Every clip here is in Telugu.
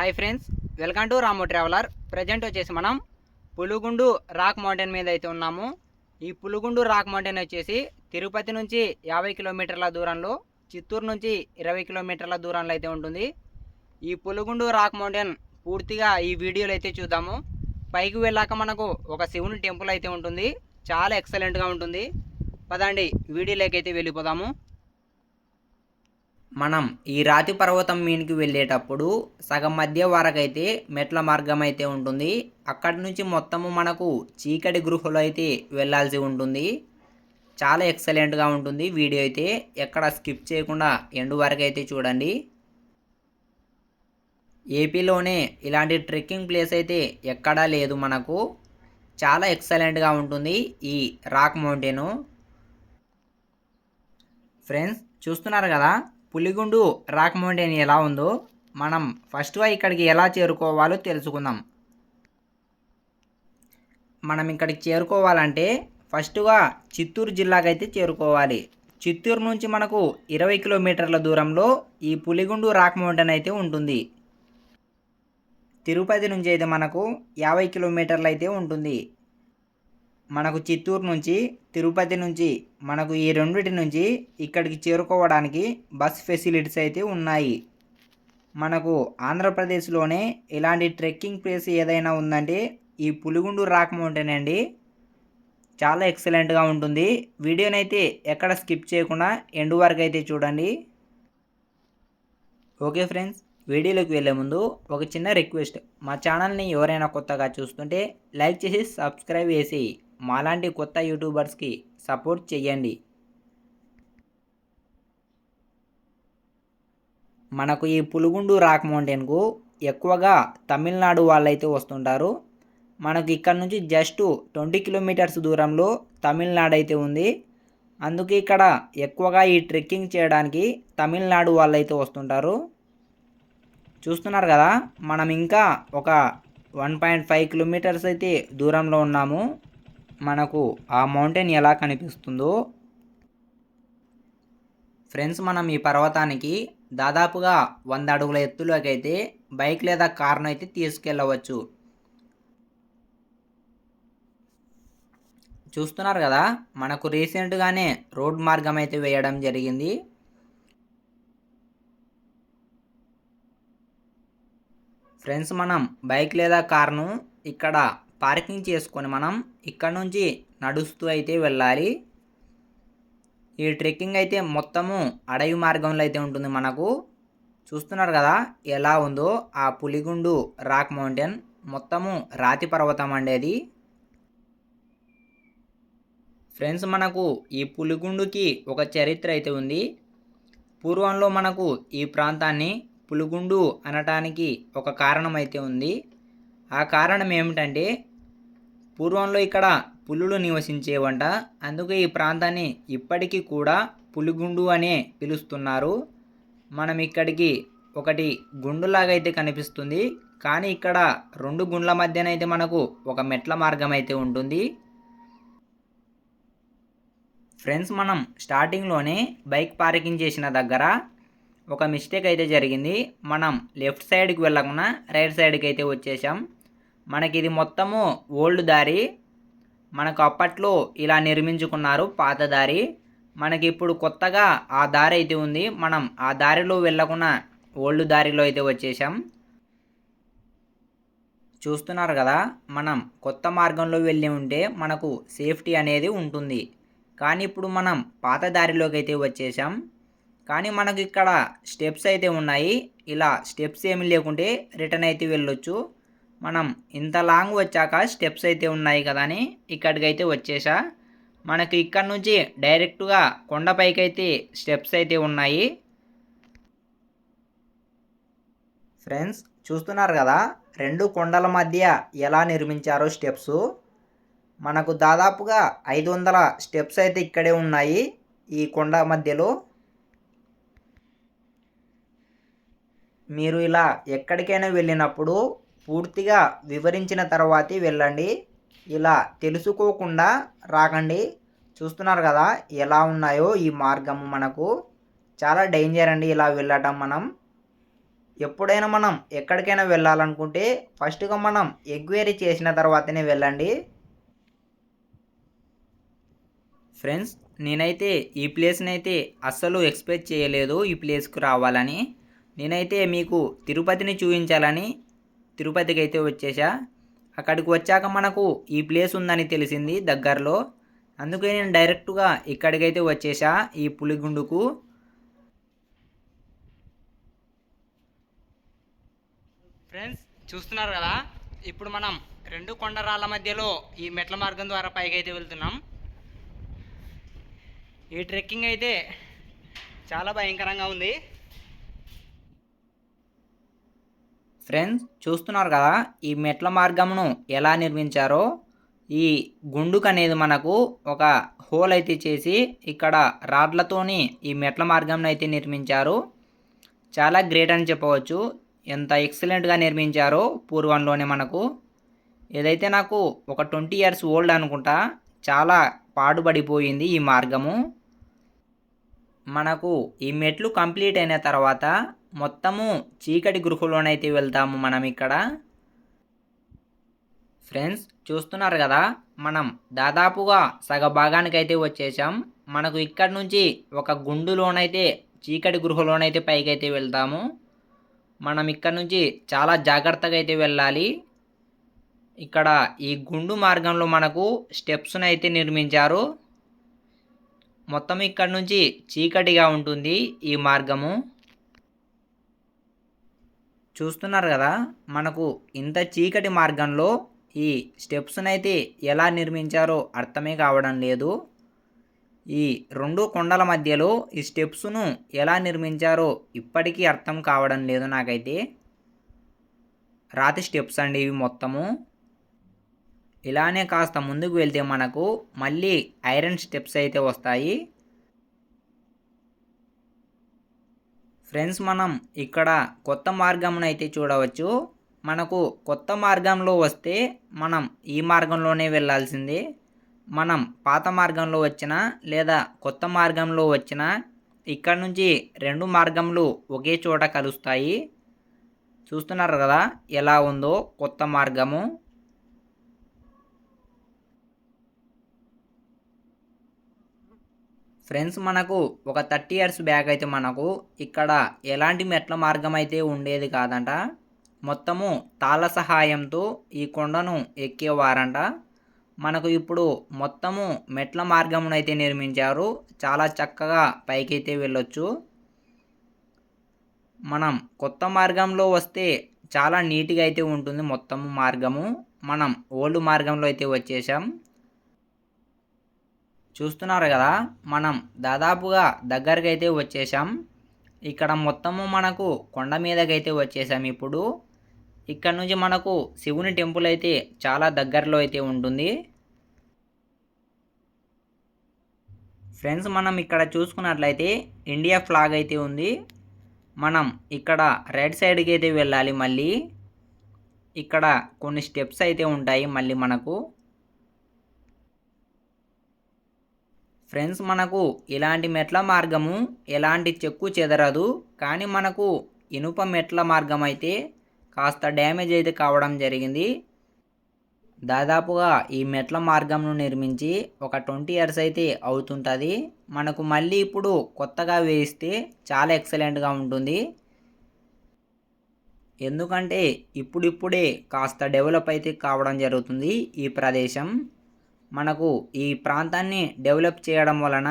Hi friends welcome to Ramu traveller. Present వచ్చేసి మనం పులుగుండు రాక్ మౌంటైన్ మీద అయితే ఉన్నాము. ఈ పులుగుండు రాక్ మౌంటైన్ వచ్చేసి తిరుపతి నుంచి యాభై కిలోమీటర్ల దూరంలో చిత్తూరు నుంచి ఇరవై కిలోమీటర్ల దూరంలో అయితే ఉంటుంది. ఈ పులుగుండు రాక్ మౌంటైన్ పూర్తిగా ఈ వీడియోలో అయితే చూద్దాము. పైకి వెళ్ళాక మనకు ఒక శివుని టెంపుల్ అయితే ఉంటుంది. చాలా ఎక్సలెంట్గా ఉంటుంది. పదండి వీడియోలోకి అయితే వెళ్ళిపోదాము. మనం ఈ రాతి పర్వతం మీనికి వెళ్ళేటప్పుడు సగం మధ్య వరకైతే మెట్ల మార్గం అయితే ఉంటుంది. అక్కడి నుంచి మొత్తము మనకు చీకటి గృహలు అయితే వెళ్ళాల్సి ఉంటుంది. చాలా ఎక్సలెంట్గా ఉంటుంది వీడియో అయితే. ఎక్కడ స్కిప్ చేయకుండా ఎండు వరకు అయితే చూడండి. ఏపీలోనే ఇలాంటి ట్రెక్కింగ్ ప్లేస్ అయితే ఎక్కడా లేదు మనకు. చాలా ఎక్సలెంట్గా ఉంటుంది ఈ రాక్ మౌంటైను ఫ్రెండ్స్ చూస్తున్నారు కదా? పులిగుండు రాక్ ఎలా ఉందో మనం ఫస్ట్గా ఇక్కడికి ఎలా చేరుకోవాలో తెలుసుకుందాం. మనం ఇక్కడికి చేరుకోవాలంటే ఫస్ట్గా చిత్తూరు జిల్లాకైతే చేరుకోవాలి. చిత్తూరు నుంచి మనకు ఇరవై కిలోమీటర్ల దూరంలో ఈ పులిగుండు రాక్ మౌంటైన్ అయితే ఉంటుంది. తిరుపతి నుంచి అయితే మనకు యాభై కిలోమీటర్లు అయితే ఉంటుంది. మనకు చిత్తూరు నుంచి తిరుపతి నుంచి మనకు ఈ రెండిటి నుంచి ఇక్కడికి చేరుకోవడానికి బస్ ఫెసిలిటీస్ అయితే ఉన్నాయి. మనకు ఆంధ్రప్రదేశ్లోనే ఇలాంటి ట్రెక్కింగ్ ప్లేస్ ఏదైనా ఉందంటే ఈ పులిగుండు రాక్ మౌంటైన్ అండి. చాలా ఎక్సలెంట్గా ఉంటుంది. వీడియోనైతే ఎక్కడ స్కిప్ చేయకుండా ఎండ్ వరకు అయితే చూడండి. ఓకే ఫ్రెండ్స్ వీడియోలోకి వెళ్ళే ముందు ఒక చిన్న రిక్వెస్ట్. మా ఛానల్ని ఎవరైనా కొత్తగా చూస్తుంటే లైక్ చేసి సబ్స్క్రైబ్ చేసి మాలాంటి కొత్త యూట్యూబర్స్కి సపోర్ట్ చేయండి మనకు ఈ పులుగుండు రాక్ మౌంటైన్కు ఎక్కువగా తమిళనాడు వాళ్ళైతే వస్తుంటారు. మనకు ఇక్కడ నుంచి జస్ట్ ట్వంటీ కిలోమీటర్స్ దూరంలో తమిళనాడు అయితే ఉంది. అందుకే ఇక్కడ ఎక్కువగా ఈ ట్రెక్కింగ్ చేయడానికి తమిళనాడు వాళ్ళైతే వస్తుంటారు. చూస్తున్నారు కదా మనం ఇంకా ఒక వన్ పాయింట్ ఫైవ్ కిలోమీటర్స్ అయితే దూరంలో ఉన్నాము. మనకు ఆ మౌంటైన్ ఎలా కనిపిస్తుందో. ఫ్రెండ్స్ మనం ఈ పర్వతానికి దాదాపుగా వంద అడుగుల ఎత్తులోకి అయితే బైక్ లేదా కార్ను అయితే తీసుకెళ్ళవచ్చు. చూస్తున్నారు కదా మనకు రీసెంట్గానే రోడ్ మార్గం అయితే వేయడం జరిగింది. ఫ్రెండ్స్ మనం బైక్ లేదా కార్ను ఇక్కడ పార్కింగ్ చేసుకొని మనం ఇక్కడ నుంచి నడుస్తూ అయితే వెళ్ళాలి. ఈ ట్రెక్కింగ్ అయితే మొత్తము అడవి మార్గంలో అయితే ఉంటుంది మనకు. చూస్తున్నారు కదా ఎలా ఉందో ఆ పులిగుండు రాక్ మౌంటైన్ మొత్తము రాతి పర్వతం అండేది ఫ్రెండ్స్ మనకు ఈ పులిగుండుకి ఒక చరిత్ర అయితే ఉంది. పూర్వంలో మనకు ఈ ప్రాంతాన్ని పులిగుండు అనటానికి ఒక కారణం అయితే ఉంది. ఆ కారణం ఏమిటంటే పూర్వంలో ఇక్కడ పులులు నివసించేవంట. అందుకే ఈ ప్రాంతాన్ని ఇప్పటికీ కూడా పులిగుండు అనే పిలుస్తున్నారు. మనం ఇక్కడికి ఒకటి గుండులాగా అయితే కనిపిస్తుంది. కానీ ఇక్కడ రెండు గుండ్ల మధ్యనైతే మనకు ఒక మెట్ల మార్గం అయితే ఉంటుంది. ఫ్రెండ్స్ మనం స్టార్టింగ్లోనే బైక్ పార్కింగ్ చేసిన దగ్గర ఒక మిస్టేక్ అయితే జరిగింది. మనం లెఫ్ట్ సైడ్కి వెళ్ళకుండా రైట్ సైడ్కి అయితే వచ్చేసాం మనకి ఇది మొత్తము ఓల్డ్ దారి మనకు అప్పట్లో ఇలా నిర్మించుకున్నారు పాత దారి. మనకి ఇప్పుడు కొత్తగా ఆ దారి అయితే ఉంది. మనం ఆ దారిలో వెళ్ళకుండా ఓల్డ్ దారిలో అయితే వచ్చేసాం చూస్తున్నారు కదా మనం కొత్త మార్గంలో వెళ్ళి ఉంటే మనకు సేఫ్టీ అనేది ఉంటుంది. కానీ ఇప్పుడు మనం పాత దారిలోకి అయితే వచ్చేసాం కానీ మనకు ఇక్కడ స్టెప్స్ అయితే ఉన్నాయి. ఇలా స్టెప్స్ ఏమి లేకుంటే రిటర్న్ అయితే వెళ్ళొచ్చు. మనం ఇంత లాంగ్ వచ్చాక స్టెప్స్ అయితే ఉన్నాయి కదా అని ఇక్కడికైతే వచ్చేసా. మనకు ఇక్కడ నుంచి డైరెక్ట్గా కొండపైకి అయితే స్టెప్స్ అయితే ఉన్నాయి. ఫ్రెండ్స్ చూస్తున్నారు కదా రెండు కొండల మధ్య ఎలా నిర్మించారో స్టెప్స్. మనకు దాదాపుగా ఐదు వందల స్టెప్స్ అయితే ఇక్కడే ఉన్నాయి ఈ కొండ మధ్యలో. మీరు ఇలా ఎక్కడికైనా వెళ్ళినప్పుడు పూర్తిగా వివరించిన తర్వాతే వెళ్ళండి. ఇలా తెలుసుకోకుండా రాకండి. చూస్తున్నారు కదా ఎలా ఉన్నాయో ఈ మార్గము మనకు. చాలా డేంజర్ అండి ఇలా వెళ్ళటం మనం. ఎప్పుడైనా మనం ఎక్కడికైనా వెళ్ళాలనుకుంటే ఫస్ట్గా మనం ఎంక్వైరీ చేసిన తర్వాతనే వెళ్ళండి. ఫ్రెండ్స్ నేనైతే ఈ ప్లేస్ని అయితే అస్సలు ఎక్స్పెక్ట్ చేయలేదు ఈ ప్లేస్కి రావాలని. నేనైతే మీకు తిరుపతిని చూపించాలని తిరుపతికి అయితే వచ్చేసా? అక్కడికి వచ్చాక మనకు ఈ ప్లేస్ ఉందని తెలిసింది దగ్గరలో. అందుకే నేను డైరెక్ట్గా ఇక్కడికైతే వచ్చేసా ఈ పులిగుండుకు. ఫ్రెండ్స్ చూస్తున్నారు కదా? ఇప్పుడు మనం రెండు కొండరాళ్ళ మధ్యలో ఈ మెట్ల మార్గం ద్వారా పైకి అయితే వెళ్తున్నాం. ఈ ట్రెక్కింగ్ అయితే చాలా భయంకరంగా ఉంది. ఫ్రెండ్స్ చూస్తున్నారు కదా ఈ మెట్ల మార్గమును ఎలా నిర్మించారో? ఈ గుండుకు అనేది మనకు ఒక హోల్ అయితే చేసి ఇక్కడ రాడ్లతోని ఈ మెట్ల మార్గంను అయితే నిర్మించారు. చాలా గ్రేట్ అని చెప్పవచ్చు. ఎంత ఎక్సలెంట్గా నిర్మించారో పూర్వంలోనే మనకు. ఏదైతే నాకు ఒక ట్వంటీ ఇయర్స్ ఓల్డ్ అనుకుంటా చాలా పాడుబడిపోయింది ఈ మార్గము. మనకు ఈ మెట్లు కంప్లీట్ అయిన తర్వాత మొత్తము చీకటి గృహలోనైతే వెళ్తాము మనం ఇక్కడ. ఫ్రెండ్స్ చూస్తున్నారు కదా మనం దాదాపుగా సగ భాగానికైతే వచ్చేసాం మనకు ఇక్కడ నుంచి ఒక గుండులోనైతే చీకటి గృహలోనైతే పైకైతే వెళ్తాము. మనం ఇక్కడ నుంచి చాలా జాగ్రత్తగా అయితే వెళ్ళాలి. ఇక్కడ ఈ గుండు మార్గంలో మనకు స్టెప్స్ను అయితే నిర్మించారు. మొత్తం ఇక్కడ నుంచి చీకటిగా ఉంటుంది ఈ మార్గము. చూస్తున్నారు కదా మనకు ఇంత చీకటి మార్గంలో ఈ స్టెప్స్నైతే ఎలా నిర్మించారో అర్థమే కావడం లేదు. ఈ రెండు కొండల మధ్యలో ఈ స్టెప్స్ను ఎలా నిర్మించారో ఇప్పటికీ అర్థం కావడం లేదు నాకైతే. రాతి స్టెప్స్ అండి ఇవి మొత్తము. ఇలానే కాస్త ముందుకు వెళ్తే మనకు మళ్ళీ ఐరన్ స్టెప్స్ అయితే వస్తాయి. ఫ్రెండ్స్ మనం ఇక్కడ కొత్త మార్గంను అయితే చూడవచ్చు. మనకు కొత్త మార్గంలో వస్తే మనం ఈ మార్గంలోనే వెళ్ళాల్సిందే. మనం పాత మార్గంలో వచ్చినా లేదా కొత్త మార్గంలో వచ్చిన ఇక్కడ నుంచి రెండు మార్గములు ఒకే చోట కలుస్తాయి. చూస్తున్నారు కదా ఎలా ఉందో కొత్త మార్గము. ఫ్రెండ్స్ మనకు ఒక థర్టీ ఇయర్స్ బ్యాక్ అయితే మనకు ఇక్కడ ఎలాంటి మెట్ల మార్గం అయితే ఉండేది కాదంట. మొత్తము తాళ్ళ సహాయంతో ఈ కొండను ఎక్కేవారంట. మనకు ఇప్పుడు మొత్తము మెట్ల మార్గమును అయితే నిర్మించారు. చాలా చక్కగా పైకైతే వెళ్ళొచ్చు. మనం కొత్త మార్గంలో వస్తే చాలా నీట్గా అయితే ఉంటుంది మొత్తము మార్గము. మనం ఓల్డ్ మార్గంలో అయితే వచ్చేసాం చూస్తున్నారు కదా మనం దాదాపుగా దగ్గరకైతే అయితే వచ్చేసాం ఇక్కడ మొత్తము మనకు కొండ మీదకైతే వచ్చేసాం ఇప్పుడు. ఇక్కడ నుంచి మనకు శివుని టెంపుల్ అయితే చాలా దగ్గరలో అయితే ఉంటుంది. ఫ్రెండ్స్ మనం ఇక్కడ చూసుకున్నట్లయితే ఇండియా ఫ్లాగ్ అయితే ఉంది. మనం ఇక్కడ రైట్ సైడ్కి అయితే వెళ్ళాలి మళ్ళీ. ఇక్కడ కొన్ని స్టెప్స్ అయితే ఉంటాయి మళ్ళీ మనకు. ఫ్రెండ్స్ మనకు ఇలాంటి మెట్ల మార్గము ఎలాంటి చెక్కు చెదరదు. కానీ మనకు ఇనుప మెట్ల మార్గం అయితే కాస్త డ్యామేజ్ అయితే కావడం జరిగింది. దాదాపుగా ఈ మెట్ల మార్గంను నిర్మించి ఒక ట్వంటీ ఇయర్స్ అయితే అవుతుంటుంది. మనకు మళ్ళీ ఇప్పుడు కొత్తగా వేయిస్తే చాలా ఎక్సలెంట్గా ఉంటుంది. ఎందుకంటే ఇప్పుడిప్పుడే కాస్త డెవలప్ అయితే కావడం జరుగుతుంది ఈ ప్రదేశం. మనకు ఈ ప్రాంతాన్ని డెవలప్ చేయడం వలన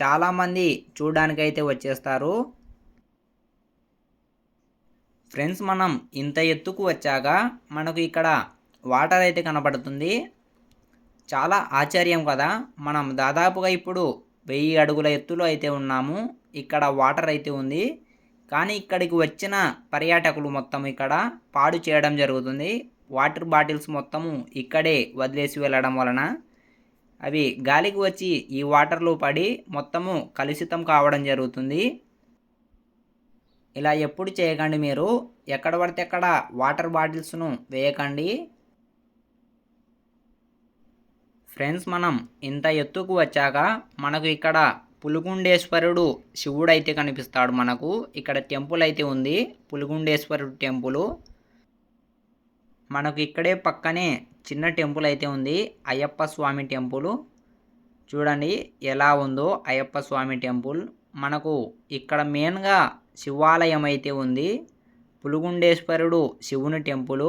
చాలామంది చూడడానికైతే వచ్చేస్తారు. ఫ్రెండ్స్ మనం ఇంత ఎత్తుకు వచ్చాక మనకు ఇక్కడ వాటర్ అయితే కనపడుతుంది. చాలా ఆశ్చర్యం కదా మనం దాదాపుగా ఇప్పుడు వెయ్యి అడుగుల ఎత్తులో అయితే ఉన్నాము. ఇక్కడ వాటర్ అయితే ఉంది. కానీ ఇక్కడికి వచ్చిన పర్యాటకులు మొత్తం ఇక్కడ పాడు చేయడం జరుగుతుంది. వాటర్ బాటిల్స్ మొత్తము ఇక్కడే వదిలేసి వెళ్ళడం వలన అవి గాలికి వచ్చి ఈ వాటర్లో పడి మొత్తము కలుషితం కావడం జరుగుతుంది. ఇలా ఎప్పుడు చేయకండి మీరు? ఎక్కడ పడితే అక్కడ వాటర్ బాటిల్స్ను వేయకండి. ఫ్రెండ్స్ మనం ఇంత ఎత్తుకు వచ్చాక మనకు ఇక్కడ పులుగుండేశ్వరుడు శివుడు అయితే కనిపిస్తాడు మనకు. ఇక్కడ టెంపుల్ అయితే ఉంది పులుగుండేశ్వరుడు టెంపుల్. మనకు ఇక్కడే పక్కనే చిన్న టెంపుల్ అయితే ఉంది. అయ్యప్ప స్వామి టెంపుల్. చూడండి ఎలా ఉందో అయ్యప్ప స్వామి టెంపుల్. మనకు ఇక్కడ మెయిన్గా శివాలయం అయితే ఉంది. పులుగుండేశ్వరుడు శివుని టెంపుల్.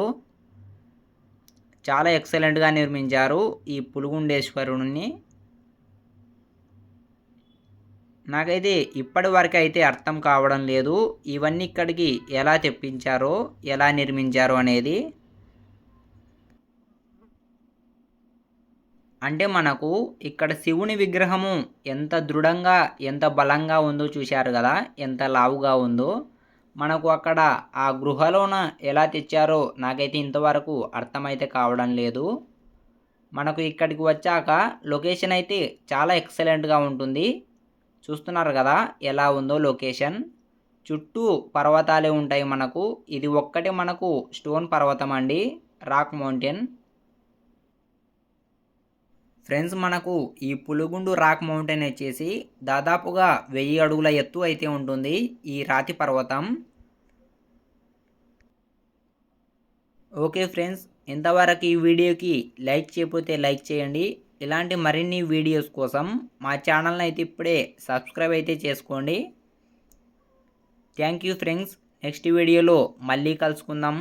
చాలా ఎక్సలెంట్గా నిర్మించారు ఈ పులుగుండేశ్వరుడిని నాకైతే ఇప్పటి వరకు అయితే అర్థం కావడం లేదు. ఇవన్నీ ఇక్కడికి ఎలా తెప్పించారో ఎలా నిర్మించారో అనేది. అంటే మనకు ఇక్కడ శివుని విగ్రహము ఎంత దృఢంగా ఎంత బలంగా ఉందో చూశారు కదా ఎంత లావుగా ఉందో. మనకు అక్కడ ఆ గృహలోన ఎలా తెచ్చారో నాకైతే ఇంతవరకు అర్థమైతే కావడం లేదు. మనకు ఇక్కడికి వచ్చాక లొకేషన్ అయితే చాలా ఎక్సలెంట్గా ఉంటుంది. చూస్తున్నారు కదా ఎలా ఉందో లొకేషన్. చుట్టూ పర్వతాలే ఉంటాయి మనకు. ఇది ఒక్కటే మనకు స్టోన్ పర్వతం అండి రాక్ మౌంటైన్. ఫ్రెండ్స్ మనకు ఈ పులుగుండు రాక్ మౌంటైన్ వచ్చేసి దాదాపుగా వెయ్యి అడుగుల ఎత్తు అయితే ఉంటుంది ఈ రాతి పర్వతం. ఓకే ఫ్రెండ్స్ ఇంతవరకు ఈ వీడియోకి లైక్ చేయకపోతే లైక్ చేయండి. ఇలాంటి మరిన్ని వీడియోస్ కోసం మా ఛానల్ని అయితే ఇప్పుడే సబ్స్క్రైబ్ అయితే చేసుకోండి. థ్యాంక్ యూ ఫ్రెండ్స్ నెక్స్ట్ వీడియోలో మళ్ళీ కలుసుకుందాం.